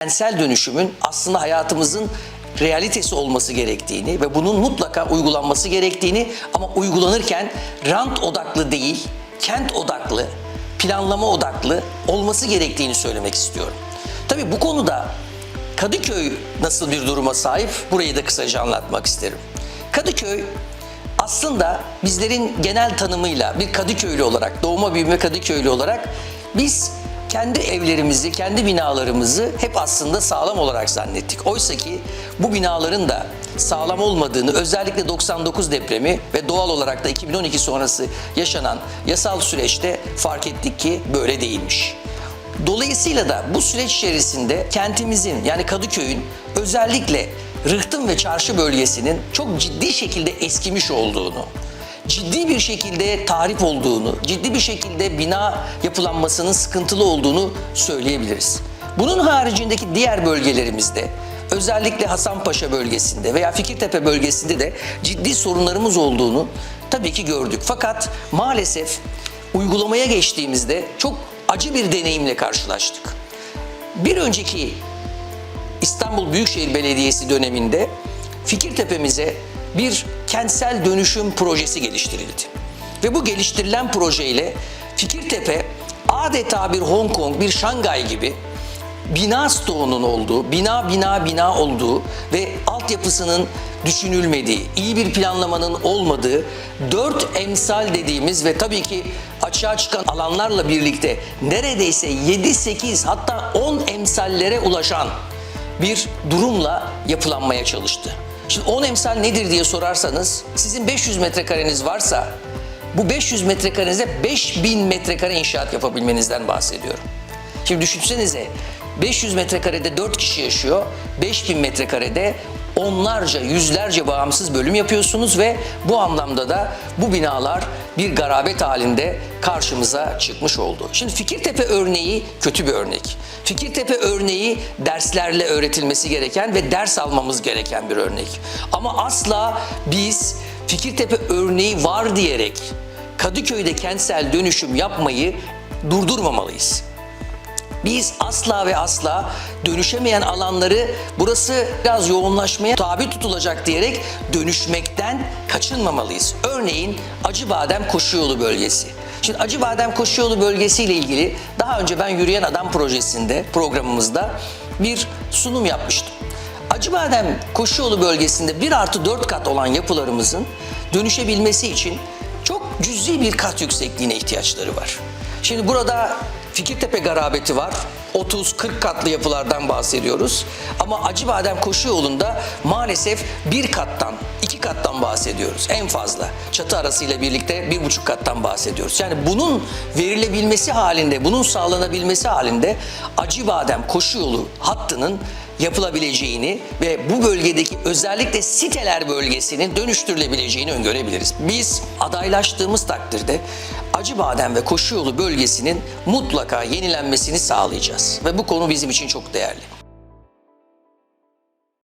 kentsel dönüşümün aslında hayatımızın realitesi olması gerektiğini ve bunun mutlaka uygulanması gerektiğini ama uygulanırken rant odaklı değil, kent odaklı, planlama odaklı olması gerektiğini söylemek istiyorum. Tabii bu konuda Kadıköy nasıl bir duruma sahip? Burayı da kısaca anlatmak isterim. Kadıköy aslında bizlerin genel tanımıyla bir Kadıköylü olarak, doğma büyüme Kadıköylü olarak biz kendi evlerimizi, kendi binalarımızı hep aslında sağlam olarak zannettik. Oysa ki bu binaların da sağlam olmadığını özellikle 99 depremi ve doğal olarak da 2012 sonrası yaşanan yasal süreçte fark ettik ki böyle değilmiş. Dolayısıyla da bu süreç içerisinde kentimizin yani Kadıköy'ün özellikle Rıhtım ve Çarşı bölgesinin çok ciddi şekilde eskimiş olduğunu, ciddi bir şekilde tarif olduğunu, ciddi bir şekilde bina yapılanmasının sıkıntılı olduğunu söyleyebiliriz. Bunun haricindeki diğer bölgelerimizde özellikle Hasanpaşa bölgesinde veya Fikirtepe bölgesinde de ciddi sorunlarımız olduğunu tabii ki gördük. Fakat maalesef uygulamaya geçtiğimizde çok acı bir deneyimle karşılaştık. Bir önceki İstanbul Büyükşehir Belediyesi döneminde Fikirtepe'mize bir kentsel dönüşüm projesi geliştirildi. Ve bu geliştirilen projeyle Fikirtepe adeta bir Hong Kong, bir Şangay gibi bina stoğunun olduğu, bina bina bina olduğu ve altyapısının düşünülmediği, iyi bir planlamanın olmadığı dört emsal dediğimiz ve tabii ki açığa çıkan alanlarla birlikte neredeyse 7-8 hatta 10 emsallere ulaşan bir durumla yapılanmaya çalıştı. Şimdi 10 emsal nedir diye sorarsanız sizin 500 metrekareniz varsa bu 500 metrekarenize 5000 metrekare inşaat yapabilmenizden bahsediyorum. Şimdi düşünsenize 500 metrekarede 4 kişi yaşıyor. 5000 metrekarede onlarca, yüzlerce bağımsız bölüm yapıyorsunuz ve bu anlamda da bu binalar bir garabet halinde karşımıza çıkmış oldu. Şimdi Fikirtepe örneği kötü bir örnek. Fikirtepe örneği derslerle öğretilmesi gereken ve ders almamız gereken bir örnek. Ama asla biz Fikirtepe örneği var diyerek Kadıköy'de kentsel dönüşüm yapmayı durdurmamalıyız. Biz asla ve asla dönüşemeyen alanları burası biraz yoğunlaşmaya tabi tutulacak diyerek dönüşmekten kaçınmamalıyız. Örneğin Acıbadem Koşuyolu bölgesi. Şimdi Acıbadem Koşuyolu bölgesi ile ilgili daha önce ben Yürüyen Adam projesinde, programımızda bir sunum yapmıştım. Acıbadem Koşuyolu bölgesinde 1 artı 4 kat olan yapılarımızın dönüşebilmesi için çok cüzi bir kat yüksekliğine ihtiyaçları var. Şimdi burada Fikirtepe garabeti var. 30-40 katlı yapılardan bahsediyoruz. Ama Acıbadem Koşu Yolu'nda maalesef bir kattan, iki kattan bahsediyoruz en fazla. Çatı arasıyla birlikte bir buçuk kattan bahsediyoruz. Yani bunun verilebilmesi halinde, bunun sağlanabilmesi halinde Acıbadem Koşu Yolu hattının yapılabileceğini ve bu bölgedeki özellikle siteler bölgesinin dönüştürülebileceğini öngörebiliriz. Biz adaylaştığımız takdirde Acıbadem ve Koşuyolu bölgesinin mutlaka yenilenmesini sağlayacağız ve bu konu bizim için çok değerli.